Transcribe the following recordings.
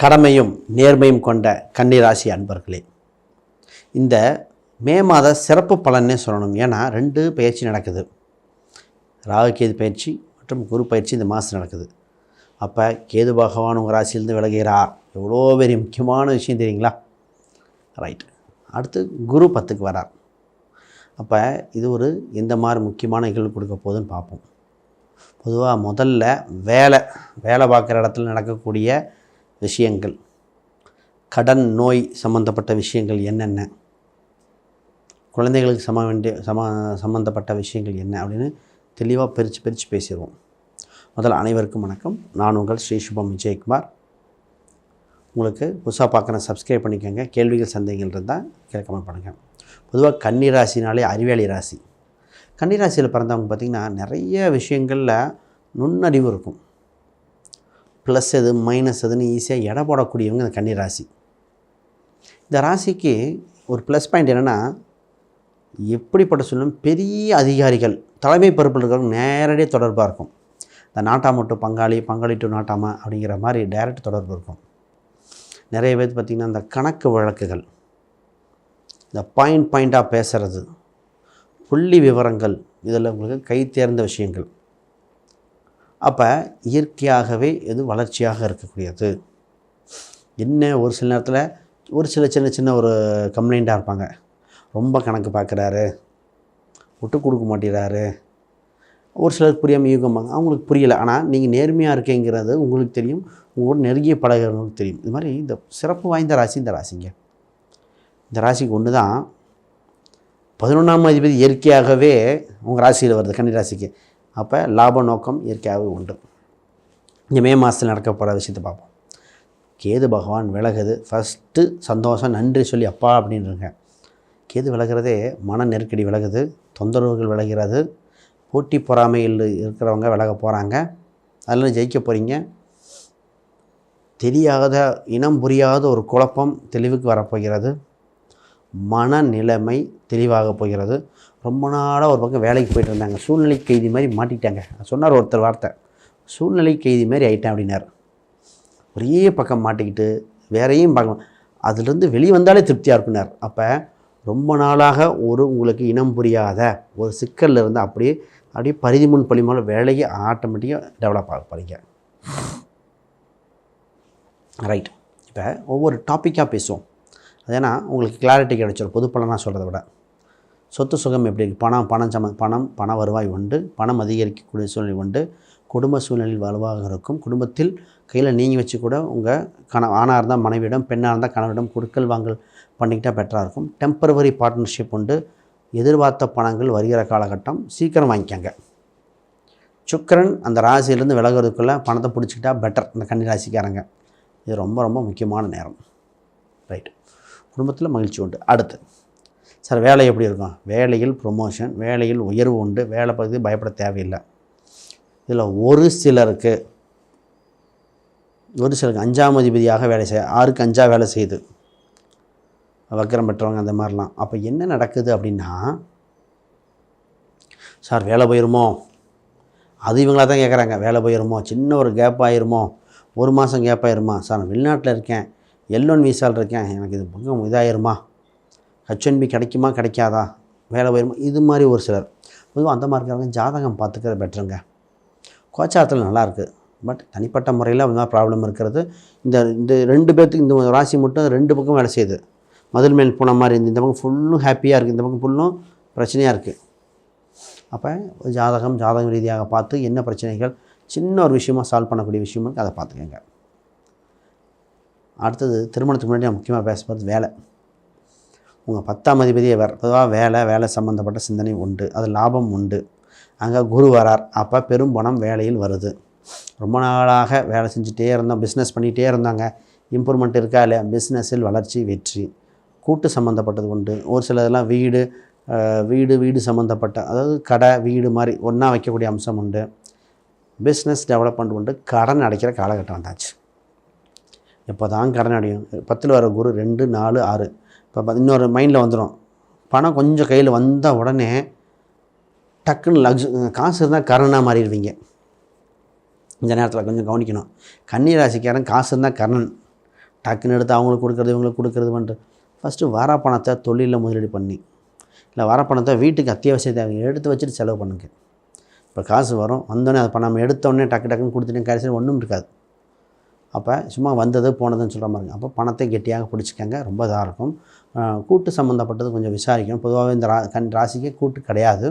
கடமையும் நேர்மையும் கொண்ட கன்னிராசி அன்பர்களே இந்த மே மாத சிறப்பு பலன்னே சொல்லணும். ஏன்னா ரெண்டு பயிற்சி நடக்குது. ராகு கேது பயிற்சி மற்றும் குரு பயிற்சி இந்த மாதம் நடக்குது. அப்போ கேது பகவான் உங்கள் ராசியிலேருந்து விலகிறார் எவ்வளோ பெரிய முக்கியமான விஷயம் தெரியுங்களா? ரைட் அடுத்து குரு பத்துக்கு வரார். அப்போ இது ஒரு எந்த மாதிரி முக்கியமான நிகழ்வு கொடுக்க போகுதுன்னு பார்ப்போம். பொதுவாக முதல்ல வேலை வேலை பார்க்குற இடத்துல நடக்கக்கூடிய விஷயங்கள். கடன் நோய் சம்மந்தப்பட்ட விஷயங்கள் என்னென்ன? குழந்தைகளுக்கு சம வேண்டிய சம சம்மந்தப்பட்ட விஷயங்கள் என்ன அப்படின்னு தெளிவாக பிரித்து பிரித்து பேசிடுவோம் முதல்ல அனைவருக்கும் வணக்கம். நான் உங்கள் ஸ்ரீ சுபம் விஜயகுமார். உங்களுக்கு புதுசாக பார்க்குற சப்ஸ்கிரைப் பண்ணிக்கோங்க. கேள்விகள் சந்தேகங்கள் இருந்தால் கீழே கமெண்ட் பண்ணுங்கள் பொதுவாக கன்னிராசினாலே ராசினாலே ராசி. கன்னி ராசியில் பிறந்தவங்க பார்த்திங்கன்னா நிறைய விஷயங்களில் நுண்ணறிவு இருக்கும். ப்ளஸ் எது மைனஸ் எதுன்னு ஈஸியாக எடை போடக்கூடியவங்க இந்த கன்னி ராசி. இந்த ராசிக்கு ஒரு ப்ளஸ் பாயிண்ட் என்னென்னா எப்படிப்பட்ட சொல்லும் பெரிய அதிகாரிகள் தலைமை பொறுப்பில் இருக்கிறவங்க நேரடியாக தொடர்பாக இருக்கும். இந்த நாட்டாம டு பங்காளி பங்காளி டு நாட்டாமா அப்படிங்கிற மாதிரி டைரக்ட் தொடர்பு இருக்கும். நிறைய பேர் பார்த்திங்கன்னா இந்த கணக்கு வழக்குகள் இந்த பாயிண்ட் பாயிண்ட்டாக பேசுகிறது புள்ளி விவரங்கள் இதில் உங்களுக்கு கை தேர்ந்த விஷயங்கள். அப்போ இயற்கையாகவே இது வளர்ச்சியாக இருக்கக்கூடியது? என்ன ஒரு சில நேரத்தில் ஒரு சில சின்ன சின்ன ஒரு கம்ப்ளைண்ட்டாக இருப்பாங்க. ரொம்ப கணக்கு பார்க்குறாரு விட்டு கொடுக்க மாட்டேறாரு. ஒரு சிலருக்கு புரியாமல் யூகம்பாங்க அவங்களுக்கு புரியலை. ஆனால் நீங்கள் நேர்மையாக இருக்கேங்கிறது உங்களுக்கு தெரியும். உங்களோட நெருங்கிய பழகிறவங்களுக்கு தெரியும். இது மாதிரி இந்த சிறப்பு வாய்ந்த ராசி இந்த ராசிங்க. இந்த ராசிக்கு ஒன்று தான் பதினொன்றாம் அதிபதி இயற்கையாகவே உங்கள் ராசியில் வருது கன்னி ராசிக்கு. அப்போ லாப நோக்கம் இயற்கையாகவே உண்டு. இந்த மே மாதத்தில் நடக்க போகிற விஷயத்தை பார்ப்போம். கேது பகவான் விலகுது. ஃபஸ்ட்டு சந்தோஷம் நன்றி சொல்லி அப்பா அப்படின்றங்க. கேது விலகிறதே மன நெருக்கடி விலகுது. தொந்தரவுகள் விலகிறது. போட்டி பொறாமையில் இருக்கிறவங்க விலக போகிறாங்க அதில் ஜெயிக்க போகிறீங்க தெரியாத இனம் புரியாத ஒரு குழப்பம் தெளிவுக்கு வரப்போகிறது. மனநிலைமை தெளிவாக போகிறது. ரொம்ப நாளாக ஒரு பக்கம் வேலைக்கு போயிட்டு இருந்தாங்க. சூழ்நிலை கைதி மாதிரி மாட்டிட்டாங்க சொன்னார் ஒருத்தர் வார்த்தை. சூழ்நிலை கைதி மாதிரி ஆயிட்டேன் அப்படின்னார். ஒரே பக்கம் மாட்டிக்கிட்டு வேறையும் பார்க்கலாம் அதுலேருந்து வெளியே வந்தாலே திருப்தியாக இருக்குனார் அப்போ ரொம்ப நாளாக ஒரு உங்களுக்கு இனம் புரியாத ஒரு சிக்கலில் இருந்து அப்படியே அப்படியே பரிதி முன் பழிமால வேலையை ஆட்டோமேட்டிக்காக டெவலப் ஆக போகிறீங்க ரைட் இப்போ ஒவ்வொரு டாப்பிக்காக பேசுவோம். அது ஏன்னா உங்களுக்கு கிளாரிட்டி கிடைச்சிடும் பொது பலனாக சொல்கிறத விட. சொத்து சுகம் எப்படி இருக்குது பணம் பணம் சம பணம் பண வருவாய் உண்டு. பணம் அதிகரிக்கக்கூடிய சூழ்நிலை உண்டு. குடும்ப சூழ்நிலையில் வலுவாக இருக்கும். குடும்பத்தில் கையில் நீங்கள் வச்சு கூட உங்கள் கண ஆணாக இருந்தால் மனைவியிடம் பெண்ணாக இருந்தால் கணவரிடம் கொடுக்கல் வாங்கல் பண்ணிக்கிட்டால் பெட்டராக இருக்கும். டெம்பரவரி பார்ட்னர்ஷிப் உண்டு. எதிர்பார்த்த பணங்கள் வருகிற காலகட்டம் சீக்கிரம் வாங்கிக்கோங்க. சுக்கரன் அந்த ராசியிலேருந்து விலகிறதுக்குள்ளே பணத்தை பிடிச்சிக்கிட்டா பெட்டர் இந்த கன்னி ராசிக்காரங்க. இது ரொம்ப ரொம்ப முக்கியமான நேரம். ரைட் குடும்பத்தில் மகிழ்ச்சி உண்டு. அடுத்து சார் வேலை எப்படி இருக்கும்? வேலையில் ப்ரொமோஷன் வேலையில் உயர்வு உண்டு. வேலை பற்றி பயப்பட தேவையில்லை. இதில் ஒரு சிலருக்கு ஒரு சிலருக்கு அஞ்சாம் அதிபதியாக வேலை செய்ய ஆறுக்கு அஞ்சா வேலை செய்யுது. வக்கரம் பெற்றவங்க அந்த மாதிரிலாம். அப்போ என்ன நடக்குது அப்படின்னா சார் வேலை போயிருமோ? அது இவங்களா தான் கேட்குறாங்க வேலை போயிருமோ? சின்ன ஒரு கேப் ஆயிருமோ? ஒரு மாதம் கேப் ஆயிருமா? சார் நான் வெளிநாட்டில் இருக்கேன். எல்லோன் விசால் இருக்கேன் எனக்கு இது பக்கம் இதாயிருமா? ஹெச்என்பி கிடைக்குமா? கிடைக்காதா? வேலை போயிருமா? இது மாதிரி ஒரு சிலர். பொதுவாக அந்த மாதிரி இருக்கிறவங்க ஜாதகம் பார்த்துக்கிறது பெட்டருங்க. கோச்சாரத்தில் நல்லாயிருக்கு பட் தனிப்பட்ட முறையில் அந்த ப்ராப்ளம் இருக்கிறது. இந்த இந்த ரெண்டு பேர்த்துக்கு இந்த ராசி மட்டும் ரெண்டு பக்கம் வேலை செய்யுது. மதில் மேல் போன மாதிரி இருந்து இந்த பக்கம் ஃபுல்லும் ஹாப்பியாக இருக்குது இந்த பக்கம் ஃபுல்லும் பிரச்சனையாக இருக்குது அப்போ ஜாதகம் ஜாதகம் ரீதியாக பார்த்து என்ன பிரச்சனைகள்? சின்ன ஒரு விஷயமாக சால்வ் பண்ணக்கூடிய விஷயமும் அதை பார்த்துக்கோங்க. அடுத்தது திருமணத்துக்கு முன்னாடி நான் முக்கியமாக பேச போகிறது வேலை. உங்கள் பத்தாம் அதிபதியை வேறு பொதுவாக வேலை வேலை சம்மந்தப்பட்ட சிந்தனை உண்டு. அது லாபம் உண்டு. அங்கே குரு வரார். அப்போ பெரும் பணம் வேலையில் வருது. ரொம்ப நாளாக வேலை செஞ்சுட்டே இருந்தோம். பிஸ்னஸ் பண்ணிகிட்டே இருந்தாங்க. இம்ப்ரூவ்மெண்ட் இருக்கா இல்லையா? பிஸ்னஸில் வளர்ச்சி வெற்றி. கூட்டு சம்மந்தப்பட்டது உண்டு. ஒரு சிலதெல்லாம் வீடு வீடு வீடு சம்மந்தப்பட்ட அதாவது கடை வீடு மாதிரி ஒன்றா வைக்கக்கூடிய அம்சம் உண்டு. பிஸ்னஸ் டெவலப்மெண்ட் உண்டு. கடன் அடைக்கிற காலகட்டம் வந்தாச்சு. எப்போ தான் கடன் அடையும்? பத்தில் வர குரு ரெண்டு நாலு ஆறு. இப்போ இன்னொரு மைண்டில் வந்துடும் பணம் கொஞ்சம் கையில் வந்த உடனே டக்குன்னு லக்ஸ் காசு இருந்தால் கரணாக மாறிடுவீங்க. இந்த நேரத்தில் கொஞ்சம் கவனிக்கணும். கன்னி ராசிக்காரன் காசு இருந்தால் கர்ணன். டக்குன்னு எடுத்து அவங்களுக்கு கொடுக்குறது இவங்களுக்கு கொடுக்குறது பண்ணிட்டு. ஃபஸ்ட்டு வர பணத்தை தொழிலில் முதலீடு பண்ணி. இல்லை வர பணத்தை வீட்டுக்கு அத்தியாவசிய தேவை. எடுத்து வச்சுட்டு செலவு பண்ணுங்க. இப்போ காசு வரும். வந்தோடனே அதை பண்ணாமல் எடுத்தோடனே டக்கு டக்குன்னு கொடுத்துட்டேன் கடைசியில் ஒன்றும் இருக்காது. அப்போ சும்மா வந்தது போனதுன்னு சொல்கிற மாதிரி. அப்போ பணத்தை கெட்டியாக பிடிச்சிக்கங்க ரொம்ப இதாக இருக்கும். கூட்டு சம்மந்தப்பட்டது கொஞ்சம் விசாரிக்கணும். பொதுவாகவே இந்த ரா கண் ராசிக்கே கூட்டு கிடையாது.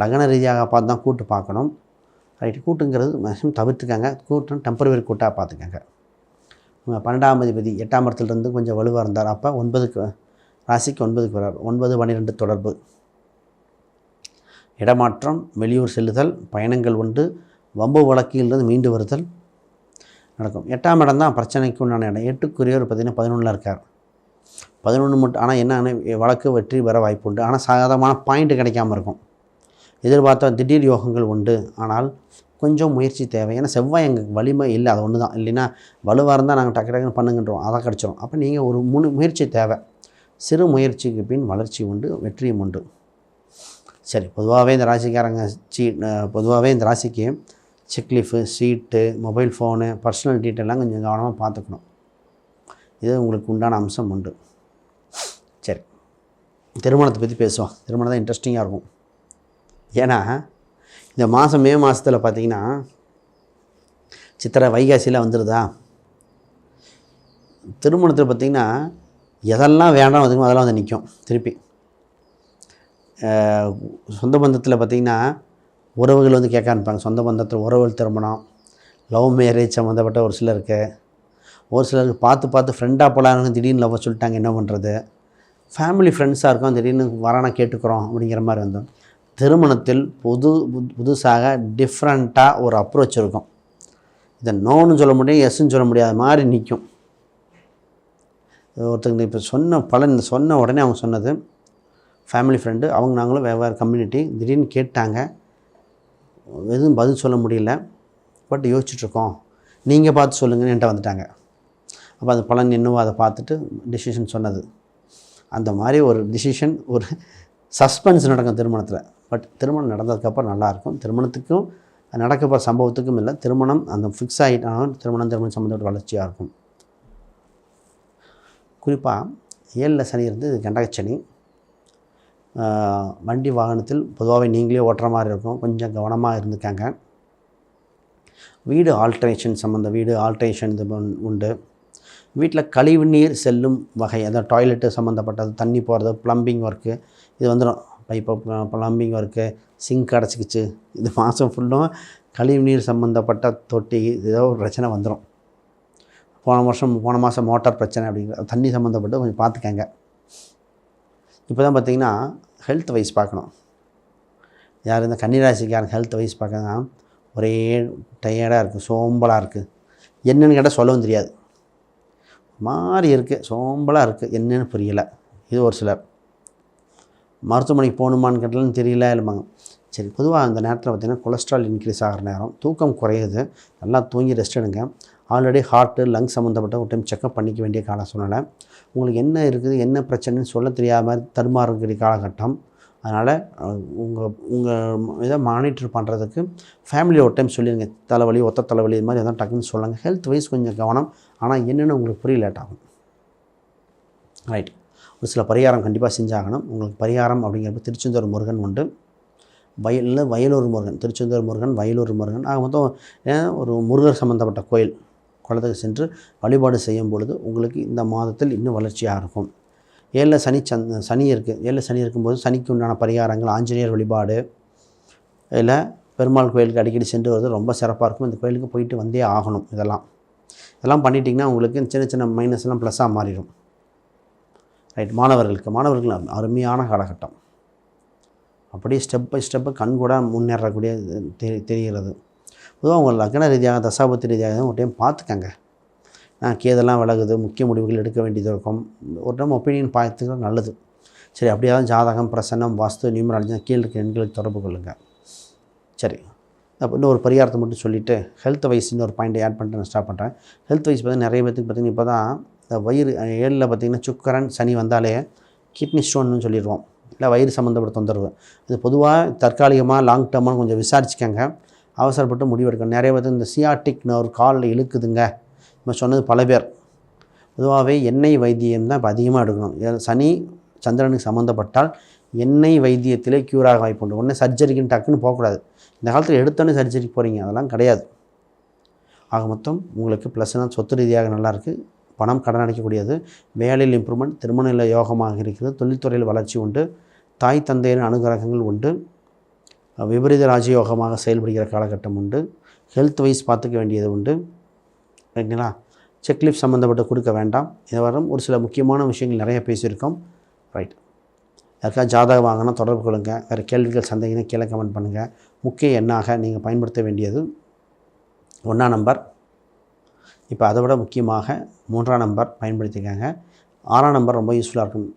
லக்ன ரீதியாக பார்த்து தான் கூட்டு பார்க்கணும். ரைட்டு கூட்டுங்கிறது மேக்ஸிமம் தவிர்த்துக்கங்க. கூட்டம் டெம்பரவரி கூட்டாக பார்த்துக்கங்க. பன்னெண்டாம் அதிபதி எட்டாம் இடத்துலேருந்து கொஞ்சம் வலுவாக இருந்தார். அப்போ ஒன்பதுக்கு ராசிக்கு ஒன்பதுக்கு வரார். ஒன்பது பன்னிரெண்டு தொடர்பு. இடமாற்றம் வெளியூர் செல்லுதல் பயணங்கள் உண்டு. வம்பு வழக்கிலிருந்து மீண்டு வருதல். நடக்கும். எட்டாம் இடம் தான் பிரச்சனைக்கு உண்டான இடம். எட்டுக்குரியவர் பார்த்திங்கன்னா பதினொன்றில் இருக்கார். பதினொன்று மட்டும் ஆனால் என்ன வழக்கு வெற்றி பெற வாய்ப்பு உண்டு. ஆனால் சாதகமான பாயிண்ட் கிடைக்காம இருக்கும். எதிர்பார்த்தா திடீர் யோகங்கள் உண்டு. ஆனால் கொஞ்சம் முயற்சி தேவை. ஏன்னா செவ்வாய் எங்களுக்கு வலிமை இல்லை. அது ஒன்று தான் இல்லைன்னா வலுவாக இருந்தால் நாங்கள் டக்கு டக்குன்னு பண்ணுங்கன்றோம். அதான் கிடச்சிரும். அப்போ நீங்கள் ஒரு முழு முயற்சி தேவை. சிறு முயற்சிக்கு பின் வளர்ச்சி உண்டு வெற்றியும் உண்டு. சரி பொதுவாகவே இந்த ராசிக்காரங்க சீ பொதுவாகவே இந்த ராசிக்கு செக்லீஃபு சீட்டு மொபைல் ஃபோனு பர்சனல் டீட்டெயிலாம் கொஞ்சம் கவனமாக பார்த்துக்கணும். இது உங்களுக்கு உண்டான அம்சம் உண்டு. சரி. திருமணத்தை பற்றி பேசுவோம். திருமணம் தான் இன்ட்ரெஸ்டிங்காக இருக்கும். ஏன்னா இந்த மாதம் மே மாதத்தில் பார்த்தீங்கன்னா சித்திரை வைகாசியில் வந்துடுதா திருமணத்தில் பார்த்திங்கன்னா எதெல்லாம் வேண்டாம் அதுக்கும் அதெல்லாம் வந்து நிற்கும் திருப்பி. சொந்த பந்தத்தில் பார்த்திங்கன்னா உறவுகள் வந்து கேட்க ஆரம்பிப்பாங்க. சொந்த பந்தத்தில் உறவுகள் திருமணம் லவ் மேரேஜ் சம்மந்தப்பட்ட ஒரு சிலருக்கு. ஒரு சிலருக்கு பார்த்து பார்த்து ஃப்ரெண்டாக போகலான்னு திடீர்னு லவ் சொல்லிட்டாங்க என்ன பண்ணுறது ஃபேமிலி ஃப்ரெண்ட்ஸாக இருக்கும் திடீர்னு வரானா கேட்டுக்கிறோம் அப்படிங்கிற மாதிரி வந்தோம் திருமணத்தில் புது புது- புதுசாக டிஃப்ரெண்ட்டாக ஒரு அப்ரோச் இருக்கும். இதை நோன்னு சொல்ல முடியும் எஸ்ன்னு சொல்ல முடியாத மாதிரி நிற்கும். ஒருத்தங்க இப்போ சொன்ன பலன் சொன்ன உடனே அவங்க சொன்னது ஃபேமிலி ஃப்ரெண்டு அவங்க நாங்களும் வெவ்வேறு கம்யூனிட்டி திடீர்னு கேட்டாங்க. எதுவும் பதில் சொல்ல முடியல. பட் யோசிச்சுட்ருக்கோம். நீங்கள் பார்த்து சொல்லுங்கன்னு என்கிட்ட வந்துட்டாங்க. அப்போ அந்த பலன் என்னவோ அதை பார்த்துட்டு டிசிஷன் சொன்னது. அந்த மாதிரி ஒரு டிசிஷன் ஒரு சஸ்பென்ஸ் நடக்கும் திருமணத்தில். பட் திருமணம் நடந்ததுக்கப்புறம் நல்லாயிருக்கும் திருமணத்துக்கும் நடக்க போகிற சம்பவத்துக்கும் இல்லை திருமணம் அந்த ஃபிக்ஸ் ஆகிட்டாலும் திருமணம் திருமணம் சம்மந்தப்பட்ட வளர்ச்சியாக இருக்கும். குறிப்பாக ஏழில் சனி இருந்து இது கண்டகச்சனி. வண்டி வாகனத்தில் பொதுவாகவே நீங்களே ஓட்டுற மாதிரி இருக்கும். கொஞ்சம் கவனமாக இருந்துக்காங்க. வீடு ஆல்ட்ரேஷன் சம்மந்த வீடு ஆல்ட்ரேஷன் இது உண்- உண்டு. வீட்டில் கழிவு நீர் செல்லும் வகை அதாவது டாய்லெட்டு சம்மந்தப்பட்டது தண்ணி போகிறது ப்ளம்பிங் ஒர்க்கு இது வந்துடும் பைப்பை ப்ளம்பிங் ஒர்க்கு சிங்க் அடைச்சிக்கிச்சு இது மாதம் ஃபுல்லும் கழிவு நீர் சம்மந்தப்பட்ட தொட்டி ஏதோ ஒரு பிரச்சனை வந்துடும் போன வருஷம் போன மாதம் மோட்டார் பிரச்சனை அப்படிங்கிற தண்ணி சம்மந்தப்பட்டு கொஞ்சம் பார்த்துக்கங்க. இப்போ தான் பார்த்திங்கன்னா ஹெல்த் வைஸ் பார்க்கணும். யார் இந்த கன்னிராசிக்காரன் ஹெல்த் வைஸ் பார்க்கறதுனா ஒரே டயர்டாக இருக்குது சோம்பலாக இருக்குது என்னென்னு கேட்டால் சொல்லவும் தெரியாது. மாறி இருக்குது சோம்பலாக இருக்குது என்னென்னு புரியலை. இது ஒரு சிலர். மருத்துவமனைக்கு போகணுமான்னு கேட்டாலும் தெரியல இல்லைம்பாங்க. சரி பொதுவாக அந்த நேரத்தில் பார்த்திங்கன்னா கொலஸ்ட்ரால் இன்க்ரீஸ் ஆகிற நேரம் தூக்கம் குறையுது நல்லா தூங்கி ரெஸ்ட் எடுங்க. ஆல்ரெடி ஹார்ட்டு லங்ஸ் சம்மந்தப்பட்ட ஒரு டைம் செக்அப் பண்ணிக்க வேண்டிய கால சூழ்நிலை. உங்களுக்கு என்ன இருக்குது என்ன பிரச்சனைன்னு சொல்ல தெரியாத மாதிரி காலகட்டம். அதனால் உங்கள் உங்கள் இதை மானிட்டர் பண்ணுறதுக்கு ஃபேமிலியை ஒரு டைம் சொல்லிடுங்க தலைவலி ஒத்த தலைவலி இது மாதிரி எதாவது டக்குன்னு சொல்லுங்கள் ஹெல்த் வைஸ் கொஞ்சம் கவனம். ஆனால் என்னென்னு உங்களுக்கு புரிய லேட் ஆகும். ரைட் ஒரு சில பரிகாரம் கண்டிப்பாக செஞ்சாகணும். உங்களுக்கு பரிகாரம் அப்படிங்கிறப்ப திருச்செந்தூர் முருகன் உண்டு. வயலில் வயலூர் முருகன். திருச்செந்தூர் முருகன் வயலூர் முருகன். ஆக மொத்தம் ஒரு முருகர் சம்மந்தப்பட்ட கோயில். குளத்துக்கு சென்று வழிபாடு செய்யும் பொழுது உங்களுக்கு இந்த மாதத்தில் இன்னும் வளர்ச்சியாக இருக்கும். ஏழில் சனி சந்த சனி இருக்குது ஏழில் சனி இருக்கும்போது சனிக்கு உண்டான பரிகாரங்கள் ஆஞ்சநேயர் வழிபாடு இல்லை பெருமாள் கோயிலுக்கு அடிக்கடி சென்று வருது ரொம்ப சிறப்பாக இருக்கும். இந்த கோயிலுக்கு போயிட்டு வந்தே ஆகணும் இதெல்லாம். இதெல்லாம் பண்ணிட்டிங்கன்னா உங்களுக்கு சின்ன சின்ன மைனஸ்லாம் ப்ளஸ்ஸாக மாறிடும். ரைட் மாணவர்களுக்கு மாணவர்கள் அருமையான காலகட்டம். அப்படியே ஸ்டெப் பை ஸ்டெப்பு கண் கூட முன்னேறக்கூடிய தெரி தெரிகிறது. பொதுவாக உங்கள் லக்ன ரீதியாக தசாபத்தி ரீதியாக ஒரு டைம் பார்த்துக்கங்க. நான் கேதெல்லாம் விலகுது முக்கிய முடிவுகள் எடுக்க வேண்டியது இருக்கும். ஒரு டைம் ஒப்பீனியன் பார்த்துக்கிறது நல்லது. சரி அப்படியாவது ஜாதகம் பிரசன்னம் வாஸ்து நியூமராலஜி கீழே இருக்க எண்களுக்கு தொடர்பு கொள்ளுங்கள் சரி. அப்போ இன்னொரு பரிகாரத்தை மட்டும் சொல்லிவிட்டு ஹெல்த் வைஸ் இன்னொரு பாயிண்ட் ஆட் பண்ணிட்டு நான் ஸ்டார்ட் பண்ணுறேன் ஹெல்த் வைஸ் பார்த்தீங்கன்னா நிறைய பேருக்கு பார்த்தீங்கன்னா இப்போ தான் இந்த வயிறு ஏழில் பார்த்தீங்கன்னா சுக்கரன் சனி வந்தாலே கிட்னி ஸ்டோன்னு சொல்லிடுவோம். இல்லை வயிறு சம்மந்தப்பட்ட தொந்தரவு. இது பொதுவாக தற்காலிகமாக லாங் டேர்மாக கொஞ்சம் விசாரிச்சுக்கங்க. அவசரப்பட்டு முடிவெடுக்கணும். நிறைய பேர் இந்த சியாட்டிக் ஒரு காலில் இழுக்குதுங்க. நம்ம சொன்னது பல பேர். பொதுவாகவே எண்ணெய் வைத்தியம் தான் இப்போ அதிகமாக எடுக்கணும். சனி சந்திரனுக்கு சம்மந்தப்பட்டால் எண்ணெய் வைத்தியத்திலே க்யூராக வாய்ப்பு உண்டு. உடனே சர்ஜரிக்குன்னு டக்குன்னு போகக்கூடாது. இந்த காலத்தில் எடுத்தோன்னே சர்ஜரிக்கு போகிறீங்க அதெல்லாம் கிடையாது. ஆக மொத்தம் உங்களுக்கு ப்ளஸ்னால் சொத்து ரீதியாக நல்லாயிருக்கு பணம் கடன் அடைக்கக்கூடியது. வேலையில் இம்ப்ரூவ்மெண்ட் திருமண யோகமாக இருக்கிறது. தொழில்துறையில் வளர்ச்சி உண்டு. தாய் தந்தையின் அனுகிரகங்கள் உண்டு. விபரீத ராஜயோகமாக செயல்படுகிற காலகட்டம் உண்டு. ஹெல்த் வைஸ் பார்த்துக்க வேண்டியது உண்டு. ரைட்டுங்களா செக்லிஃப் சம்மந்தப்பட்டு கொடுக்க வேண்டாம். இதை வரும் ஒரு சில முக்கியமான விஷயங்கள் நிறைய பேசியிருக்கோம். ரைட் யாருக்காவது ஜாதகம் வாங்கினா தொடர்பு கொள்ளுங்க. வேறு கேள்விகள் சந்தேகம்னா கீழே கமெண்ட் பண்ணுங்கள் முக்கிய எண்ணாக நீங்கள் பயன்படுத்த வேண்டியது ஒன்றாம் நம்பர் இப்போ அதை விட முக்கியமாக மூன்றாம் நம்பர் பயன்படுத்திக்கங்க. ஆறாம் நம்பர் ரொம்ப யூஸ்ஃபுல்லாக இருக்கும்.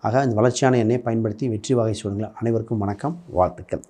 ஆக இந்த வளர்ச்சியான எண்ணெயை பயன்படுத்தி வெற்றி வகை சொல்லுங்கள் அனைவருக்கும் வணக்கம் வாழ்த்துக்கள்.